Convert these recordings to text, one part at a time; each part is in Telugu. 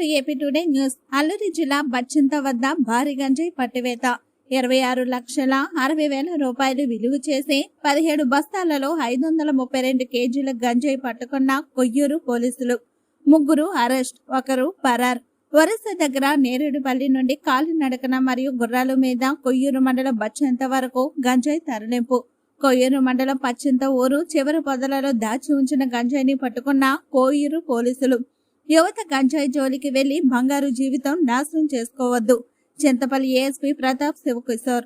To AP today news. Alluri జిల్లా బచ్చింత వద్ద భారీ గంజాయి పట్టివేత. ఇరవై ఆరు లక్షల అరవై వేల రూపాయలు విలువ చేసి పదిహేడు బస్తాలలో ఐదు వందల ముప్పై రెండు కేజీల గంజాయి పట్టుకున్న కొయ్యూరు పోలీసులు. ముగ్గురు అరెస్ట్ ఒకరు పరార్. వరుస దగ్గర నేరేడుపల్లి నుండి కాలినడకన మరియు గుర్రాల మీద కొయ్యూరు మండలం బచ్చింత వరకు గంజాయి తరలింపు. కొయ్యూరు మండలం పచ్చింత ఊరు చివరి పొదలలో దాచి ఉంచిన గంజాయిని పట్టుకున్న కోయూరు పోలీసులు. యువత గంజాయి జోలికి వెళ్ళి బంగారు జీవితం నాశనం చేసుకోవద్దు. చింతపల్లి ఏఎస్పీ ప్రతాప్ శివకిషోర్.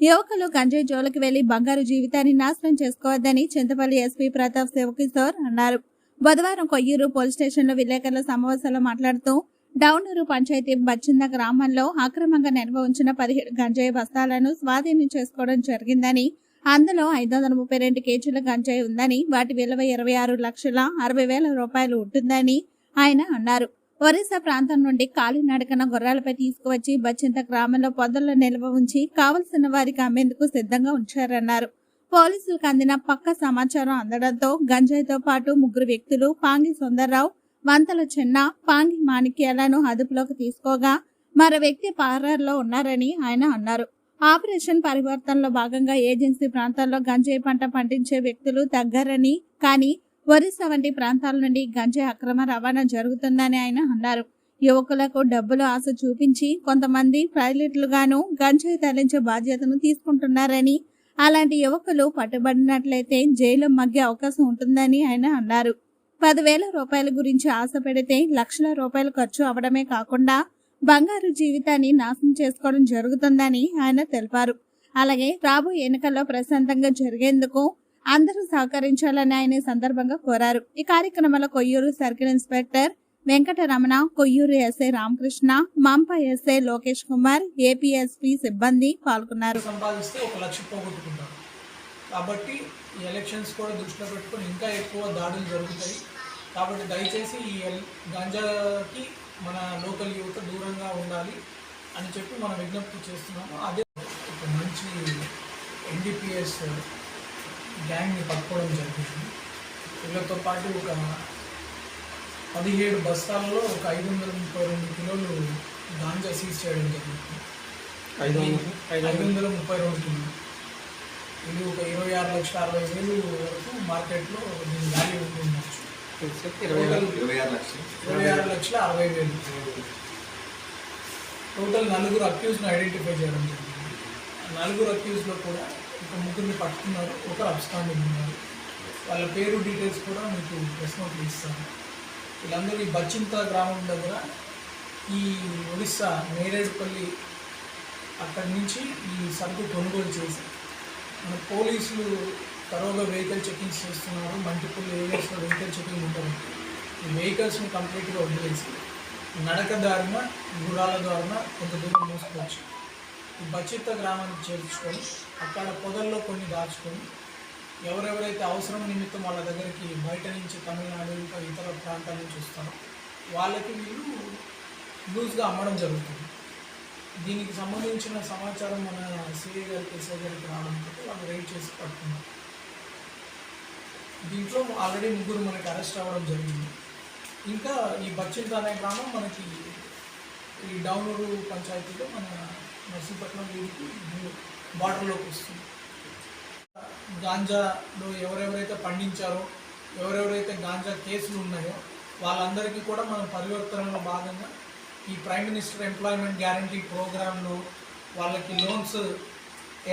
యువకులు గంజాయి జోలికి వెళ్ళి బంగారు జీవితాన్ని నాశనం చేసుకోవద్దని చింతపల్లి ఎస్పీ ప్రతాప్ శివకిషోర్ అన్నారు. బుధవారం కొయ్యూరు పోలీస్ స్టేషన్లో విలేకరుల సమావేశంలో మాట్లాడుతూ డౌనూరు పంచాయతీ బచ్చింద గ్రామంలో అక్రమంగా నిల్వ ఉంచిన పదిహేడు గంజాయి బస్తాలను స్వాధీనం చేసుకోవడం జరిగిందని అందులో ఐదు వందల ముప్పై రెండు కేజీల గంజాయి ఉందని వాటి విలువ ఇరవై ఆరు లక్షల అరవై వేల రూపాయలు ఉంటుందని ఆయన అన్నారు. ఒరిస్సా ప్రాంతం నుండి కాలినడకన గుర్రాలపై తీసుకువచ్చి బచ్చింత గ్రామంలో పొదల్లో నిల్వ ఉంచి కావలసిన వారికి అమ్మేందుకు సిద్ధంగా ఉంచారన్నారు. పోలీసులకు అందిన పక్క సమాచారం అందడంతో గంజాయితో పాటు ముగ్గురు వ్యక్తులు పాంగి సుందర్రావు వంతల చిన్న పాంగి మాణిక్యాలను అదుపులోకి తీసుకోగా మరో వ్యక్తి పారార్లో ఉన్నారని ఆయన అన్నారు. ఆపరేషన్ పరివర్తనలో భాగంగా ఏజెన్సీ ప్రాంతాల్లో గంజాయి పంట పండించే వ్యక్తులు తగ్గారని కానీ ఒరిస్సా వంటి ప్రాంతాల నుండి గంజాయి అక్రమ రవాణా జరుగుతుందని ఆయన అన్నారు. యువకులకు డబ్బులు ఆశ చూపించి కొంతమంది పైలట్లుగాను గంజాయి తరలించే బాధ్యతను తీసుకుంటున్నారని అలాంటి యువకులు పట్టుబడినట్లయితే జైలు మగ్గే అవకాశం ఉంటుందని ఆయన అన్నారు. పదివేల రూపాయల గురించి ఆశ పెడితే లక్షల రూపాయలు ఖర్చు అవడమే కాకుండా బంగారు జీవితాన్ని నాశనం చేసుకోవడం జరుగుతుందని ఆయన తెలిపారు. అలాగే రాబోయే ఎన్నికల్లో ప్రశాంతంగా జరిగేందుకు అందరూ సహకరించాలని ఆయన సందర్భంగా కోరారు. ఈ కార్యక్రమంలో Koyyuru circle inspector Venkataramana Koyyuru SI Ramakrishna Mampa SI Lokesh Kumar APSP సిబ్బంది పాల్గొన్నారు. సంపాదిస్తే ఒక లక్ష పోగొట్టుకుంటారు. కాబట్టి ఈ ఎలక్షన్స్ కూడా దృష్టిలో పెట్టుకొని ఇంకా ఎక్కువ దాడులు జరుగుతాయి. కాబట్టి దయచేసి ఈ గంజాకి మన లోకల్ యువత దూరంగా ఉండాలి అని చెప్పి మనం విజ్ఞప్తి చేస్తున్నాము. అదే ఒక మంచి ఎన్డీపీఎస్ గ్యాంగ్ని పట్టుకోవడం జరిగింది వీళ్ళతో పాటు ఒక పదిహేడు బస్తాల్లో ఒక ఐదు వందల ముప్పై రెండు కిలోలు గాంజా సీజ్ చేయడం జరిగింది ఐదు వందలు ఐదు వందల ముప్పై రెండు కిలో ఇది ఒక ఇరవై ఆరు లక్షల అరవై వేలు వరకు మార్కెట్లో దీని వాల్యూ ఉండొచ్చు ఇరవై వేలు. ఇరవై ఆరు లక్షలు. ఇరవై ఆరు లక్షల అరవై వేలు. టోటల్ నలుగురు అక్యూజ్ని ఐడెంటిఫై చేయడం జరిగింది ఆ నలుగురు అక్యూజ్లో కూడా ఒక ముగ్గురిని పట్టుకున్నారు ఒకరు అబ్స్టాండింగ్ ఉన్నారు. వాళ్ళ పేరు డీటెయిల్స్ కూడా మీకు ప్రెస్ నోట్లు ఇస్తాను. వీళ్ళందరూ ఈ బచ్చింత గ్రామం దగ్గర ఈ ఒడిస్సా నేరేడుపల్లి అక్కడి నుంచి ఈ సరుకు కొనుగోలు చేసి మన పోలీసులు తరోగా వెహికల్ చెకింగ్స్ చేస్తున్నారు. మల్టిపుల్ ఏరియాస్లో వెహికల్ చెకింగ్ ఉంటుంది. ఈ వెహికల్స్ని కంప్లీట్గా వదిలేసి నడక దారిన గుడాల దారిన కొంత దూరం మోసుకోవచ్చు. బచిత గ్రామానికి చేర్చుకొని అక్కడ పొదల్లో కొన్ని దాచుకొని ఎవరెవరైతే అవసరం నిమిత్తం వాళ్ళ దగ్గరికి బయట నుంచి తమిళనాడు ఇంకా ఇతర ప్రాంతాల నుంచి వస్తారో వాళ్ళకి వీళ్ళు లూజ్గా అమ్మడం జరుగుతుంది. దీనికి సంబంధించిన సమాచారం మన సిఐ గారికి ఎస్ఐ గారికి రావడంతో వాళ్ళు రైడ్ చేసి పట్టుకున్నారు. దీంట్లో ఆల్రెడీ ముగ్గురు మనకి అరెస్ట్ అవ్వడం జరిగింది. ఇంకా ఈ బచ్చింత అనే గ్రామం మనకి ఈ డౌనూరు పంచాయతీలో మన నర్సీపట్నం వీధికి బార్డర్లోకి వస్తుంది. గాంజాలో ఎవరెవరైతే పండించారో ఎవరెవరైతే గాంజా కేసులు ఉన్నాయో వాళ్ళందరికీ కూడా మనం పరివర్తనలో భాగంగా ఈ ప్రైమ్ మినిస్టర్ ఎంప్లాయ్మెంట్ గ్యారంటీ ప్రోగ్రాంలో వాళ్ళకి లోన్స్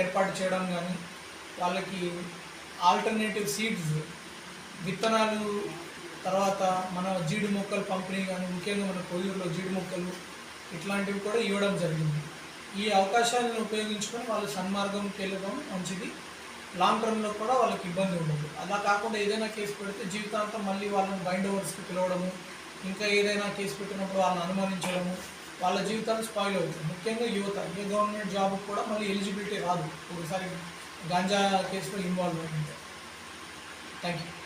ఏర్పాటు చేయడం కానీ వాళ్ళకి ఆల్టర్నేటివ్ సీడ్స్ విత్తనాలు తర్వాత మన జీడి మొక్కలు పంపిణీ కానీ ముఖ్యంగా మన కొయ్యూరులో జీడి మొక్కలు ఇట్లాంటివి కూడా ఇవ్వడం జరిగింది. ఈ అవకాశాలను ఉపయోగించుకొని వాళ్ళు సన్మార్గంకి వెళ్ళడం మంచిది. లాంగ్ టర్మ్లో కూడా వాళ్ళకి ఇబ్బంది ఉండదు. అలా కాకుండా ఏదైనా కేసు పెడితే జీవితాంతం మళ్ళీ వాళ్ళని బైండ్ ఓవర్స్కి పిలవడము ఇంకా ఏదైనా కేసు పెట్టినప్పుడు వాళ్ళని అనుమానించడము వాళ్ళ జీవితాలు స్పాయిల్ అవుతుంది ముఖ్యంగా యువత ఏ గవర్నమెంట్ జాబ్ కూడా మళ్ళీ ఎలిజిబిలిటీ రాదు. ఒకసారి గాంజా కేసులో ఇన్వాల్వ్ అయింది థ్యాంక్ యూ